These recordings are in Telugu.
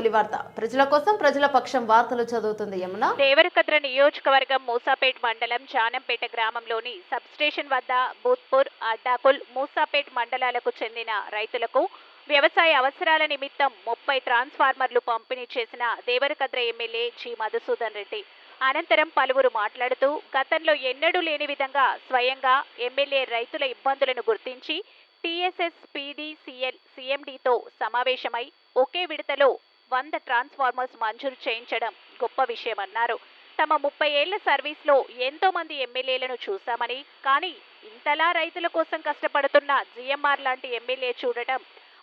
నమస్తే తొలి వార్త. ప్రజల కోసం ప్రజల పక్షం వార్తలు చదువుతుంది యమున. దేవరకద్ర నియోజకవర్గం మూసాపేట్ మండలం జానంపేట గ్రామంలోని సబ్స్టేషన్ వద్ద బూత్పూర్ అడ్డాకుల్ మూసాపేట్ మండలాలకు చెందిన రైతులకు వ్యవసాయ అవసరాల నిమిత్తం ముప్పై ట్రాన్స్ఫార్మర్లు పంపిణీ చేసిన దేవరకద్ర ఎమ్మెల్యే జి. మధుసూదన్ రెడ్డి. అనంతరం పలువురు మాట్లాడుతూ గతంలో ఎన్నడూ లేని విధంగా స్వయంగా ఎమ్మెల్యే రైతుల ఇబ్బందులను గుర్తించి టీఎస్ఎస్ పీడీసీఎల్ సీఎండీతో సమావేశమై ఒకే విడతలో వంద ట్రాన్స్ఫార్మర్స్ మంజూరు చేయించడం గొప్ప విషయమన్నారు. తమ ముప్పై ఏళ్ళ సర్వీస్లో ఎంతో మంది ఎమ్మెల్యేలను చూశామని కానీ ఇంతలా రైతుల కోసం కష్టపడుతున్న జిఎంఆర్ లాంటి ఎమ్మెల్యే చూడటం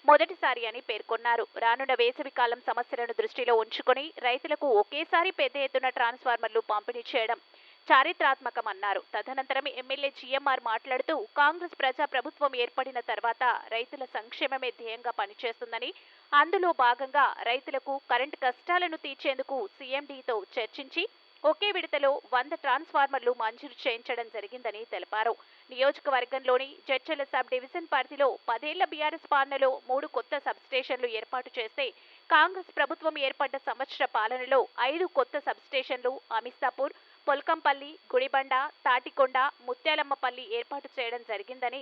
మొదటిసారి అని పేర్కొన్నారు. రానున్న వేసవి కాలం సమస్యలను దృష్టిలో ఉంచుకొని రైతులకు ఒకేసారి పెద్ద ఎత్తున ట్రాన్స్ఫార్మర్లు పంపిణీ చేయడం చారిత్రాత్మకమన్నారు. తదనంతరం ఎమ్మెల్యే జీఎంఆర్ మాట్లాడుతూ కాంగ్రెస్ ప్రజా ప్రభుత్వం ఏర్పడిన తర్వాత రైతుల సంక్షేమమే ధ్యేయంగా పనిచేస్తుందని అందులో భాగంగా రైతులకు కరెంటు కష్టాలను తీర్చేందుకు సీఎండీతో చర్చించి ఒకే విడతలో వంద ట్రాన్స్ఫార్మర్లు మంజూరు చేయించడం జరిగిందని తెలిపారు. నియోజకవర్గంలోని జడ్చల సబ్ డివిజన్ పరిధిలో పదేళ్ళ బీఆర్ఎస్ పాలనలో మూడు కొత్త సబ్ స్టేషన్లు ఏర్పాటు చేస్తే కాంగ్రెస్ ప్రభుత్వం ఏర్పడ్డ సంవత్సర పాలనలో ఐదు కొత్త సబ్ స్టేషన్లు అమిస్తాపూర్ పొల్కంపల్లి గుడిబండ తాటికొండ ముత్యాలమ్మపల్లి ఏర్పాటు చేయడం జరిగిందని.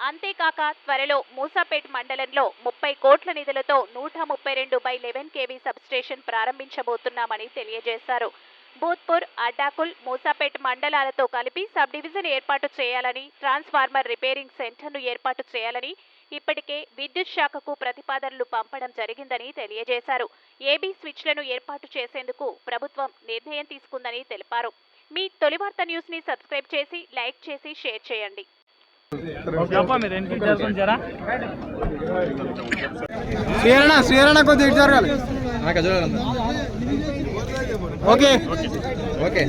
అంతేకాక త్వరలో మూసాపేట్ మండలంలో ముప్పై కోట్ల నిధులతో నూట ముప్పై రెండు బై లెవెన్ కేవీ సబ్స్టేషన్ ప్రారంభించబోతున్నామని తెలియజేశారు. భూత్పూర్ అడ్డాకుల్ మూసాపేట్ మండలాలతో కలిపి సబ్ డివిజన్ ఏర్పాటు చేయాలని ట్రాన్స్ఫార్మర్ రిపేరింగ్ సెంటర్ను ఏర్పాటు చేయాలని ఇప్పటికే విద్యుత్ శాఖకు ప్రతిపాదనలు పంపడం జరిగిందని తెలియజేశారు. ఏబీ స్విచ్లను ఏర్పాటు చేసేందుకు ప్రభుత్వం నిర్ణయం తీసుకుందని తెలిపారు. మీ తొలి వార్త న్యూస్ని సబ్స్క్రైబ్ చేసి లైక్ చేసి షేర్ చేయండి. కొద్దిగా ఇటు జరగాలి. ఓకే. ఓకే.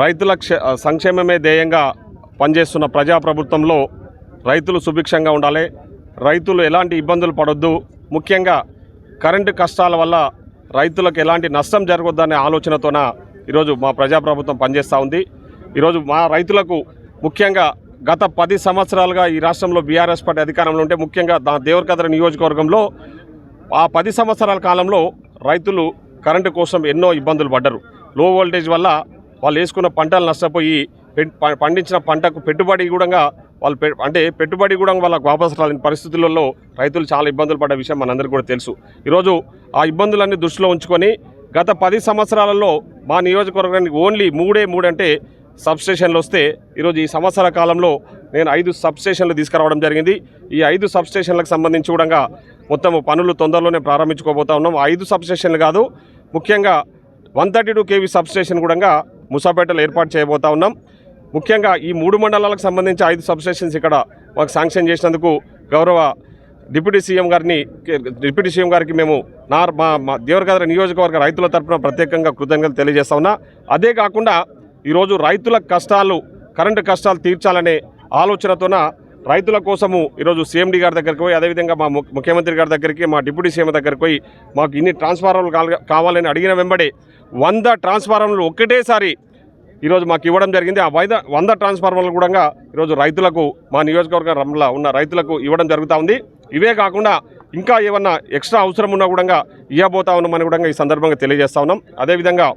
రైతుల క్ష- సంక్షేమమే ధ్యేయంగా పనిచేస్తున్న ప్రజాప్రభుత్వంలో రైతులు సుభిక్షంగా ఉండాలి. రైతులు ఎలాంటి ఇబ్బందులు పడొద్దు. ముఖ్యంగా కరెంటు కష్టాల వల్ల రైతులకు ఎలాంటి నష్టం జరగొద్దనే ఆలోచనతోన ఈరోజు మా ప్రజాప్రభుత్వం పనిచేస్తూ ఉంది. ఈరోజు మా రైతులకు ముఖ్యంగా గత పది సంవత్సరాలుగా ఈ రాష్ట్రంలో బీఆర్ఎస్ పార్టీ అధికారంలో ఉంటే ముఖ్యంగా దా దేవరకద్ర నియోజకవర్గంలో ఆ పది సంవత్సరాల కాలంలో రైతులు కరెంటు కోసం ఎన్నో ఇబ్బందులు పడ్డరు. లో వోల్టేజ్ వల్ల వాళ్ళు వేసుకున్న పంటలు నష్టపోయి పండించిన పంటకు పెట్టుబడి కూడా వాళ్ళు పె- అంటే పెట్టుబడి కూడా వాళ్ళకు వాపసు రాలేని పరిస్థితులలో రైతులు చాలా ఇబ్బందులు పడ్డ విషయం మనందరికీ కూడా తెలుసు. ఈరోజు ఆ ఇబ్బందులన్నీ దృష్టిలో ఉంచుకొని గత పది సంవత్సరాలలో మా నియోజకవర్గానికి ఓన్లీ మూడే మూడంటే సబ్స్టేషన్లు వస్తే ఈరోజు ఈ సంవత్సర కాలంలో నేను ఐదు సబ్స్టేషన్లు తీసుకురావడం జరిగింది. ఈ ఐదు సబ్స్టేషన్లకు సంబంధించి కూడా మొత్తం పనులు తొందరలోనే ప్రారంభించుకోబోతా ఉన్నాం. ఆ ఐదు సబ్స్టేషన్లు కాదు ముఖ్యంగా one thirty two KV substation కూడా ముసాపేటలో ఏర్పాటు చేయబోతా ఉన్నాం. ముఖ్యంగా ఈ మూడు మండలాలకు సంబంధించి ఐదు సబ్స్టేషన్స్ ఇక్కడ మాకు శాంక్షన్ చేసినందుకు గౌరవ డిప్యూటీ సీఎం గారిని డిప్యూటీ సీఎం గారికి మేము నా మా మా దేవరగద్ర నియోజకవర్గ రైతుల తరపున ప్రత్యేకంగా కృతజ్ఞతలు తెలియజేస్తా ఉన్నా. అదే కాకుండా ఈరోజు రైతుల కష్టాలు కరెంటు కష్టాలు తీర్చాలనే ఆలోచనతోన రైతుల కోసము ఈరోజు సీఎండి గారి దగ్గరికి పోయి అదేవిధంగా మా ముఖ్యమంత్రి గారి దగ్గరికి మా డిప్యూటీ సీఎం దగ్గరికి పోయి మాకు ఇన్ని ట్రాన్స్ఫార్మర్లు కావాలని అడిగిన వెంబడే వంద ట్రాన్స్ఫార్మర్లు ఒక్కటేసారి ఈరోజు మాకు ఇవ్వడం జరిగింది. ఆ వైద వంద ట్రాన్స్ఫార్మర్లు కూడా ఈరోజు రైతులకు మా నియోజకవర్గంలో ఉన్న రైతులకు ఇవ్వడం జరుగుతూ ఉంది. ఇవే కాకుండా ఇంకా ఏమన్నా ఎక్స్ట్రా అవసరం ఉన్నా కూడా ఇవ్వబోతా ఉన్నామని కూడా ఈ సందర్భంగా తెలియజేస్తా ఉన్నాం. అదేవిధంగా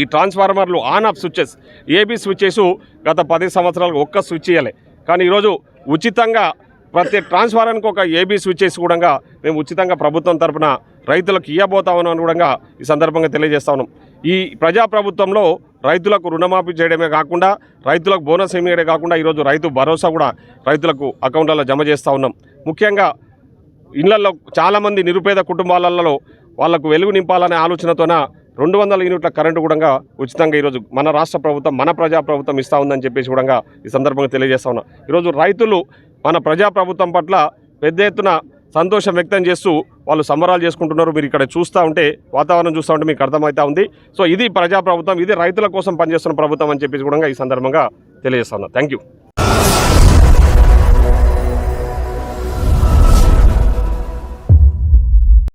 ఈ ట్రాన్స్ఫార్మర్లు on off switches AB switches గత పది సంవత్సరాలకు ఒక్క స్విచ్ ఇవ్వలే కానీ ఈరోజు ఉచితంగా ప్రతి ట్రాన్స్ఫార్మర్కి ఒక ఏబీ స్విచ్చెస్ కూడా మేము ఉచితంగా ప్రభుత్వం తరపున రైతులకు ఇవ్వబోతా ఉన్నామని కూడా ఈ సందర్భంగా తెలియజేస్తా ఉన్నాం. ఈ ప్రజాప్రభుత్వంలో రైతులకు రుణమాఫీ చేయడమే కాకుండా రైతులకు బోనస్ ఇవ్వడమే కాకుండా ఈరోజు రైతు భరోసా కూడా రైతులకు అకౌంట్లలో జమ చేస్తూ ఉన్నాం. ముఖ్యంగా ఇళ్ళలో చాలామంది నిరుపేద కుటుంబాలలో వాళ్ళకు వెలుగు నింపాలనే ఆలోచనతోన రెండు వందల యూనిట్ల కరెంటు కూడా ఉచితంగా ఈరోజు మన రాష్ట్ర ప్రభుత్వం మన ప్రజా ప్రభుత్వం ఇస్తూ ఉందని చెప్పేసి కూడా ఈ సందర్భంగా తెలియజేస్తా ఉన్నా. ఈరోజు రైతులు మన ప్రజా ప్రభుత్వం పట్ల పెద్ద ఎత్తున సంతోషం వ్యక్తం చేస్తూ వాళ్ళు సంబరాలు చేసుకుంటున్నారు. మీరు ఇక్కడ చూస్తూ ఉంటే వాతావరణం చూస్తూ ఉంటే మీకు అర్థమవుతా ఉంది. సో ఇది ప్రజా ప్రభుత్వం ఇది రైతుల కోసం పనిచేస్తున్న ప్రభుత్వం అని చెప్పేసి కూడా ఈ సందర్భంగా తెలియజేస్తా ఉన్నా. Thank you